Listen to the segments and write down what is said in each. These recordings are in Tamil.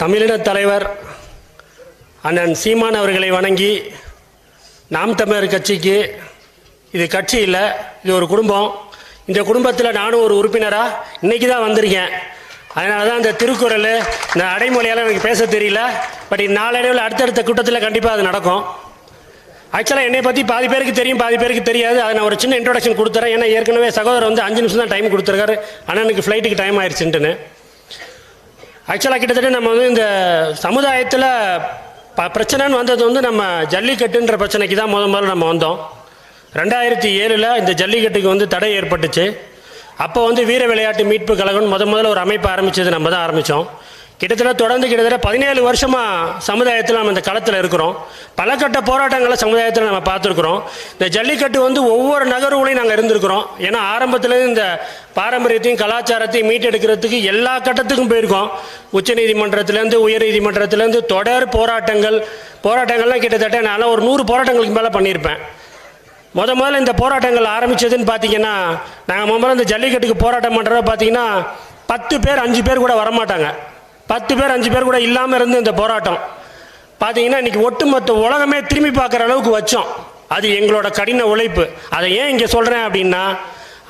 தமிழின தலைவர் அண்ணன் சீமான் அவர்களை வணங்கி நாம் தமிழர் கட்சிக்கு இது கட்சி இல்லை இது ஒரு குடும்பம். இந்த குடும்பத்தில் நானும் ஒரு உறுப்பினராக இன்றைக்கி தான் வந்திருக்கேன். அதனால தான் இந்த திருக்குறள் இந்த அடைமொழியால் எனக்கு பேச தெரியல. பட் நாளடைவில் அடுத்தடுத்த கூட்டத்தில் கண்டிப்பாக அது நடக்கும். ஆக்சுவலாக என்னை பற்றி பாதி பேருக்கு தெரியும் பாதி பேருக்கு தெரியாது. அதை நான் ஒரு சின்ன இன்ட்ரோடக்ஷன் கொடுத்துறேன். ஏன்னா ஏற்கனவே சகோதரர் வந்து அஞ்சு நிமிஷம் தான் டைம் கொடுத்துருக்காரு. அண்ணனுக்கு ஃப்ளைட்டுக்கு டைம் ஆயிடுச்சுன்ட்டுன்னு ஆக்சுவலாக கிட்டத்தட்ட நம்ம வந்து இந்த சமுதாயத்தில் ப பிரச்சனைன்னு வந்தது வந்து நம்ம ஜல்லிக்கட்டுன்ற பிரச்சனைக்கு தான் முத முதல்ல நம்ம வந்தோம். ரெண்டாயிரத்தி ஏழில் இந்த ஜல்லிக்கட்டுக்கு வந்து தடை ஏற்பட்டுச்சு. அப்போ வந்து வீர விளையாட்டு மீட்பு கழகம் முத முதல்ல ஒரு அமைப்பு ஆரம்பித்தது நம்ம தான் ஆரம்பித்தோம் கிட்டத்தட்ட தொடர்ந்து கிட்டத்தட்ட பதினேழு வருஷமாக சமுதாயத்தில் நம்ம இந்த களத்தில் இருக்கிறோம். பல கட்ட போராட்டங்களை சமுதாயத்தில் நம்ம பார்த்துருக்குறோம். இந்த ஜல்லிக்கட்டு வந்து ஒவ்வொரு நகர்வுலையும் நாங்கள் இருந்திருக்கிறோம். ஏன்னா ஆரம்பத்தில் இந்த பாரம்பரியத்தையும் கலாச்சாரத்தையும் மீட்டெடுக்கிறதுக்கு எல்லா கட்டத்துக்கும் போயிருக்கோம். உச்சநீதிமன்றத்திலேருந்து உயர்நீதிமன்றத்திலேருந்து தொடர் போராட்டங்கள் போராட்டங்கள்லாம் கிட்டத்தட்ட நான் ஒரு நூறு போராட்டங்களுக்கு மேலே பண்ணியிருப்பேன். முத முதல்ல இந்த போராட்டங்கள் ஆரம்பிச்சதுன்னு பார்த்தீங்கன்னா நாங்கள் முதல்ல இந்த ஜல்லிக்கட்டுக்கு போராட்டம் பண்ணுறத பார்த்தீங்கன்னா பத்து பேர் அஞ்சு பேர் கூட வரமாட்டாங்க. பத்து பேர் அஞ்சு பேர் கூட இல்லாமல் இருந்து இந்த போராட்டம். பார்த்தீங்கன்னா இன்னைக்கு ஒட்டுமொத்த உலகமே திரும்பி பார்க்குற அளவுக்கு வச்சோம். அது எங்களோட கடின உழைப்பு. அதை ஏன் இங்கே சொல்கிறேன் அப்படின்னா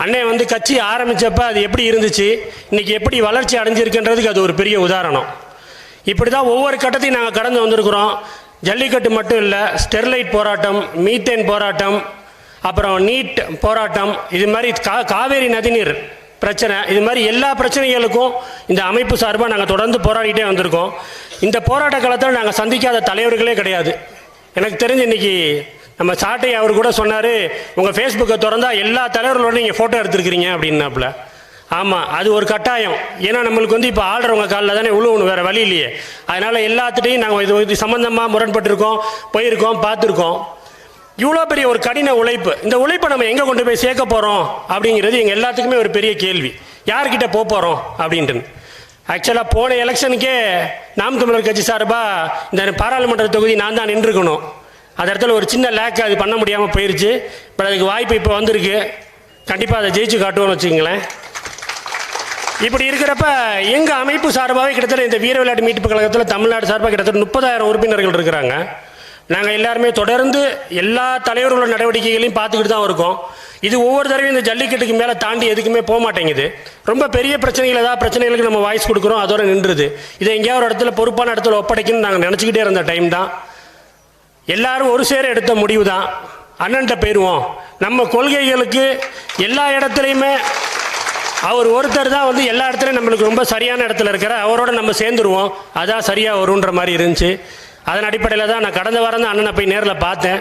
அண்ணன் வந்து கட்சி ஆரம்பித்தப்ப அது எப்படி இருந்துச்சு? இன்றைக்கி எப்படி வளர்ச்சி அடைஞ்சிருக்குன்றதுக்கு அது ஒரு பெரிய உதாரணம். இப்படி தான் ஒவ்வொரு கட்டத்தையும் நாங்கள் கடந்து வந்திருக்கிறோம். ஜல்லிக்கட்டு மட்டும் இல்லை ஸ்டெர்லைட் போராட்டம் மீத்தேன் போராட்டம் அப்புறம் நீட் போராட்டம் இது மாதிரி கா காவேரி நதிநீர். பிரச்சனை. இது மாதிரி எல்லா பிரச்சனைகளுக்கும் இந்த அமைப்பு சார்பாக நாங்கள் தொடர்ந்து போராடிட்டே வந்திருக்கோம். இந்த போராட்ட காலத்தில் நாங்கள் சந்திக்காத தலைவர்களே கிடையாது. எனக்கு தெரிஞ்சு இன்னைக்கு நம்ம சாட்டை அவர் கூட சொன்னார் உங்கள் ஃபேஸ்புக்கை திறந்தால் எல்லா தலைவர்களோட நீங்கள் ஃபோட்டோ எடுத்துருக்கிறீங்க அப்படின்னாப்புல. ஆமாம் அது ஒரு கட்டாயம். ஏன்னா நம்மளுக்கு வந்து இப்போ ஆடுறவங்க காலில் தானே உழுவணும் வேறு வழி இல்லையே. அதனால் எல்லாத்துட்டையும் நாங்கள் இது இது சம்மந்தமாக முரண்பட்டிருக்கோம் போயிருக்கோம் பார்த்துருக்கோம். இவ்வளோ பெரிய ஒரு கடின உழைப்பு. இந்த உழைப்பை நம்ம எங்கே கொண்டு போய் சேர்க்க போகிறோம் அப்படிங்கிறது எங்கள் எல்லாத்துக்குமே ஒரு பெரிய கேள்வி. யார்கிட்ட போக போகிறோம் அப்படின்ட்டு ஆக்சுவலாக போன எலெக்ஷனுக்கே நாம் தமிழர் கட்சி சார்பாக இந்த பாராளுமன்ற தொகுதி நான் தான் நின்றுக்கணும். அந்த இடத்துல ஒரு சின்ன லேக் அது பண்ண முடியாமல் போயிடுச்சு பட் அதுக்கு வாய்ப்பு இப்போ வந்திருக்கு. கண்டிப்பாக அதை ஜெயிச்சு காட்டுவோம்னு வச்சுங்களேன் இப்படி இருக்கிறப்ப எங்கள் அமைப்பு சார்பாகவே கிட்டத்தட்ட இந்த வீர விளையாட்டு மீட்பு கழகத்தில் தமிழ்நாடு சார்பாக கிட்டத்தட்ட முப்பதாயிரம் உறுப்பினர்கள் இருக்கிறாங்க. நாங்கள் எல்லாருமே தொடர்ந்து எல்லா தலைவர்களோட நடவடிக்கைகளையும் பார்த்துக்கிட்டு தான் இருக்கோம். இது ஒவ்வொரு தடவையும் இந்த ஜல்லிக்கட்டுக்கு மேலே தாண்டி எதுக்குமே போக மாட்டேங்குது. ரொம்ப பெரிய பிரச்சனைகள் ஏதாவது பிரச்சனைகளுக்கு நம்ம வாய்ஸ் கொடுக்குறோம் அதோட நின்றுது. இதை எங்கேயாவது ஒரு இடத்துல பொறுப்பான இடத்துல ஒப்படைக்கணும்னு நாங்கள் நினச்சிக்கிட்டே இருந்த டைம் தான். எல்லாரும் ஒரு சேர எடுத்த முடிவு தான். அண்ணன்ட்ட போயிடுவோம் நம்ம கொள்கைகளுக்கு எல்லா இடத்துலையுமே அவர் ஒருத்தர் தான் வந்து எல்லா இடத்துலையும் நம்மளுக்கு ரொம்ப சரியான இடத்துல இருக்கிற அவரோட நம்ம சேர்ந்துருவோம். அதான் சரியாக வருன்ற மாதிரி இருந்துச்சு. அதன் அடிப்படையில் தான் நான் கடந்த வாரம் தான் அண்ணனை போய் நேரில் பார்த்தேன்.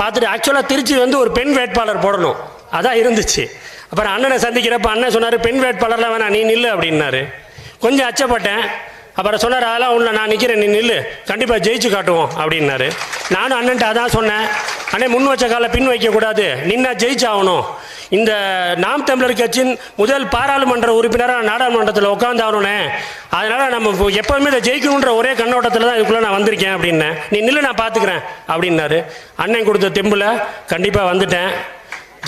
பார்த்துட்டு ஆக்சுவலாக திருச்சி வந்து ஒரு பெண் வேட்பாளர் போடணும். அதான் இருந்துச்சு. அப்புறம் அண்ணனை சந்திக்கிறப்ப அண்ணன் சொன்னார் பெண் வேட்பாளர்லாம் வேணாம் நீ நில்லு அப்படின்னாரு. கொஞ்சம் அச்சப்பட்டேன். அப்புறம் சொன்னார் அதெல்லாம் ஒன்று நான் நிற்கிறேன் நீ நில்லு. கண்டிப்பாக ஜெயிச்சு காட்டுவோம் அப்படின்னாரு. நானும் அண்ணன்ட்ட அதான் சொன்னேன். அண்ணே முன் வச்ச காலை பின் வைக்கக்கூடாது நின்னா ஜெயிச்சாகணும் இந்த நாம் தமிழர் கட்சியின் முதல் பாராளுமன்ற உறுப்பினராக நாடாளுமன்றத்தில் உட்காந்தாகணுனே அதனால் நம்ம இப்போ எப்போவுமே இதை ஜெயிக்கணுன்ற ஒரே கண்ணோட்டத்தில் தான் இதுக்குள்ளே நான் வந்திருக்கேன் அப்படின்னேன். நீ நில்லு நான் பார்த்துக்கிறேன் அப்படின்னாரு. அண்ணன் கொடுத்த தெம்பில் கண்டிப்பாக வந்துட்டேன்.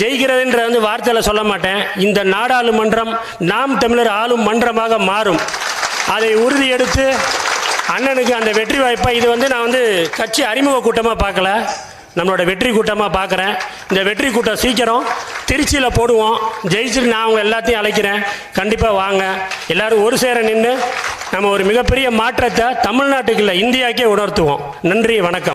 ஜெயிக்கிறதுன்ற வந்து வார்த்தையில் சொல்ல மாட்டேன். இந்த நாடாளுமன்றம் நாம் தமிழர் ஆளும் மன்றமாக மாறும். அதை உறுதி எடுத்து அண்ணனுக்கு அந்த வெற்றி வாய்ப்பை இது வந்து நான் வந்து கட்சி அறிமுக கூட்டமாக பார்க்கல. நம்மளோட வெற்றி கூட்டமாக பார்க்குறேன். இந்த வெற்றி கூட்டம் சீக்கிரம் திருச்சியில் போடுவோம். ஜெயிச்சுட்டு நான் அவங்க எல்லாத்தையும் அழைக்கிறேன். கண்டிப்பாக வாங்க. எல்லாரும் ஒரு சேர நின்று நம்ம ஒரு மிகப்பெரிய மாற்றத்தை தமிழ்நாட்டுக்குள்ள இந்தியாக்கே உணர்த்துவோம். நன்றி வணக்கம்.